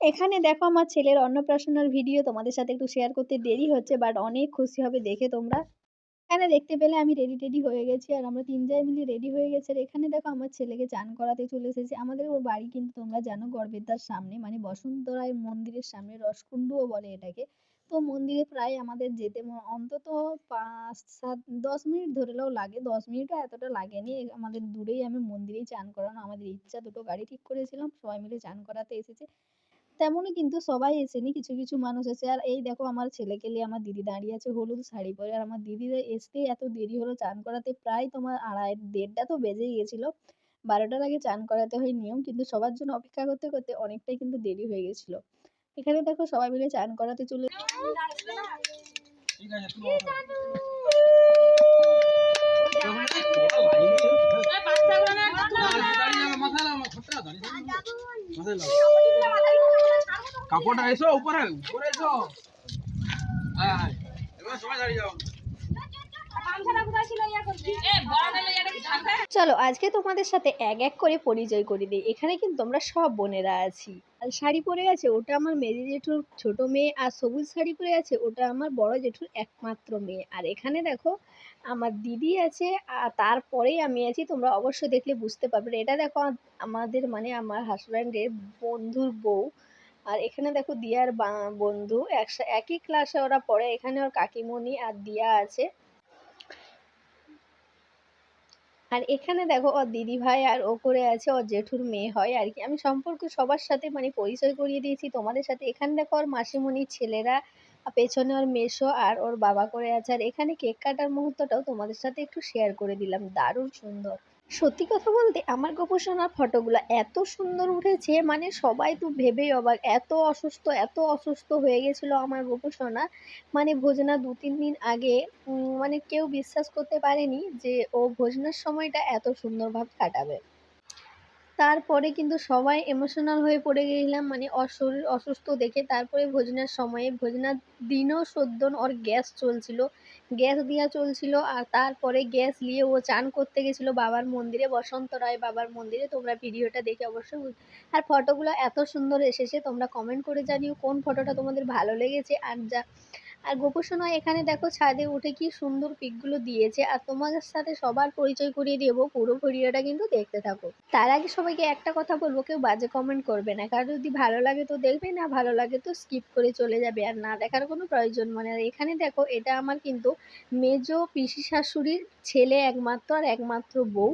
এখানে দেখো আমার ছেলের অন্নপ্রাশনের ভিডিও তোমাদের সাথে একটু শেয়ার করতে দেরি হচ্ছে বাট অনেক খুশি হবে দেখে তোমরা। এখানে দেখতে পেলে আমি রেডি টেডি হয়ে গেছি, আর আমরা তিনজনে মিলে রেডি হয়ে গেছি। আর এখানে দেখো আমার ছেলেকে চান করাতে চলে এসেছি। আমাদের ওর বাড়ি কিন্তু তোমরা জানো গড়বেতার সামনে মানে বসন্তরায় মন্দিরের সামনে, রসকুণ্ডুও বলে এটাকে। তো মন্দিরে প্রায় আমাদের যেতে অন্তত পাঁচ, সাত, দশ মিনিট ধরলেও লাগে। দশ মিনিটও এতটা লাগেনি। আমাদের দূরেই আমি মন্দিরেই চান করানো, আমাদের ইচ্ছা, দুটো গাড়ি ঠিক করেছিলাম, সবাই মিলে চান করাতে এসেছে। তেমনই কিন্তু সবাই এসেনি কিছু কিছু মানুষ এসে আর এই দেখো আমার ছেলেকে নিয়ে আমার দিদি দাঁড়িয়ে আছে হলুদ শাড়ি পরে আর আমার দিদিদের আসতেই এত দেরি হলো চান করাতে প্রায় তোমার আড়াই দেড়টা তো বেজেই গেছিল বারোটার আগে চান করাতে হয় নিয়ম কিন্তু সবার জন্য অপেক্ষা করতে করতে অনেকটাই কিন্তু দেরি হয়ে গেছিল এখানে দেখো সবাই মিলে চান করাতে চলে ঠিক আছে তুমি কাপড়টা এসো উপরে উপরে এসো। হ্যাঁ হ্যাঁ। চলো, আজকে তোমাদের সাথে এক এক করে পরিচয় করে দিই। এখানে কিন্তু আমরা সব বোনেরা আছি। আর শাড়ি পরে আছে, ওটা আমার মেজি জেঠুর ছোট মেয়ে, আর সবুজ শাড়ি পরে আছে, ওটা আমার বড় জেঠুর একমাত্র মেয়ে। আর এখানে দেখো, আমার দিদি আছে, আর তারপরেই আমি আছি, তোমরা অবশ্যই দেখলে বুঝতে পারবে। এটা দেখো আমাদের মানে আমার হাজব্যান্ডের বন্ধুর বউ। আর এখানে দেখো দিয়ার বন্ধু একসা, একই ক্লাসে ওরা পড়ে। এখানে ওর কাকিমণি আর দিয়া আছে। আর এখানে দেখো ওর দিদি ভাই আর ও করে আছে, ওর জেঠুর মেয়ে হয় আর কি। আমি সম্পর্ক সবার সাথে মানে পরিচয় করিয়ে দিয়েছি তোমাদের সাথে। এখানে দেখো ওর মাসিমণির ছেলেরা পেছনে ওর মেসো আর ওর বাবা করে আছে। আর এখানে কেক কাটার মুহূর্তটাও তোমাদের সাথে একটু শেয়ার করে দিলাম। দারুণ সুন্দর। সত্যি কথা বলতে আমার গোপোষণার ফটোগুলো এত সুন্দর উঠেছে মানে সবাই তো ভেবেই অবাক। এত অসুস্থ এত অসুস্থ হয়ে গেছিল আমার গোপোষণা মানে ভোজনা দু তিন দিন আগে মানে কেউ বিশ্বাস করতে পারেনি যে ও ভোজনার সময়টা এত সুন্দরভাবে কাটাবে। তারপরে কিন্তু সবাই এমোশনাল হয়ে পড়ে গেছিলাম মানে শরীর অসুস্থ দেখে তারপরে ভোজনার সময়ে, ভোজনার দিনও সদ্য ওর গ্যাস চলছিল। গ্যাস দেওয়া চলছিল আর তারপরে গ্যাস নিয়ে ও চান করতে গেছিল বাবার মন্দিরে, বসন্ত রায় বাবার মন্দিরে, তোমরা ভিডিওটা দেখে অবশ্যই আর ফটোগুলো এত সুন্দর এসেছে, তোমরা কমেন্ট করে জানিও কোন ফটোটা তোমাদের ভালো লেগেছে, আর যা আর গোপোষণা এখানে দেখো ছাদে উঠে কি সুন্দর পিকগুলো দিয়েছে, আর তোমাদের সাথে সবার পরিচয় করিয়ে দেবো, পুরো ভিডিওটা কিন্তু দেখতে থাকো। তার আগে সবাইকে একটা কথা বলব, কেউ বাজে কমেন্ট করবে না। কারণ যদি ভালো লাগে তো দেখবে, না ভালো লাগে তো স্কিপ করে চলে যাবে, আর না দেখার কোনো প্রয়োজন মানে এখানে দেখো, এটা আমার কিন্তু মেজো পিসি শাশুড়ির ছেলে একমাত্র আর একমাত্র বউ।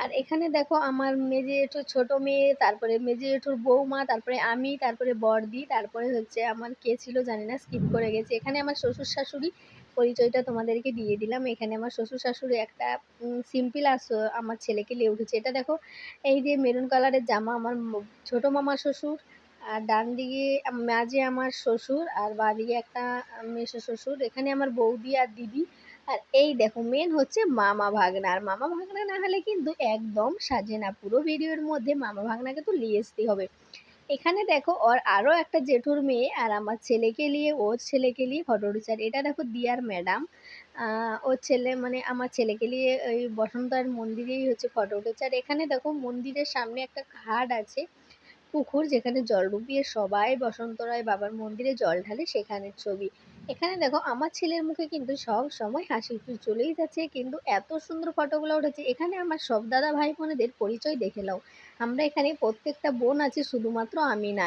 আর এখানে দেখো আমার মেজে জেঠুর ছোট মেয়ে, তারপরে মেজে জেঠুর বৌমা, তারপরে আমি, তারপরে বড়দি, তারপরে হচ্ছে আমার কে ছিল জানি না স্কিপ করে গেছি। এখানে আমার শ্বশুর শাশুড়ি, পরিচয়টা তোমাদেরকে দিয়ে দিলাম। এখানে আমার শ্বশুর শাশুড়ি একটা সিম্পল আর আমার ছেলেকে নিয়ে উঠেছে। এটা দেখো, এই যে মেরুন কালারের জামা, আমার ছোট মামা শ্বশুর, আর ডান দিকে মাঝে আমার শ্বশুর, আর বাঁ দিকে একটা মেসো শ্বশুর। এখানে আমার বৌদি আর দিদি আর এই দেখো মেন হচ্ছে মামা ভাগনা। আর মামা ভাগনা না হলে কিন্তু একদম সাজে না। পুরো ভিডিওর মধ্যে মামা ভাগনাকে তো নিয়ে আসতে হবে। এখানে দেখো, ওর আরও একটা জেঠুর মেয়ে আর আমার ছেলেকে নিয়ে, ওর ছেলেকে নিয়ে ফটো আর এটা দেখো দিয়ার ম্যাডাম ওর ছেলে মানে আমার ছেলেকে নিয়ে ওই বসন্তার মন্দিরেই হচ্ছে ফটো উঠেছে। আর এখানে দেখো, মন্দিরের সামনে একটা ঘাট আছে, পুকুর যেখানে জল ডুবিয়ে সবাই বসন্ত রায় বাবার মন্দিরে জল ঢালে সেখানের ছবি। এখানে দেখো, আমার ছেলের মুখে কিন্তু সব সময় হাসি চলেই যাচ্ছে, কিন্তু এত সুন্দর ফটোগুলো উঠেছে। এখানে আমার সব দাদা ভাই বোনেদের পরিচয় দেখে নাও। আমরা এখানে প্রত্যেকটা বোন আছে, শুধুমাত্র আমি নাই।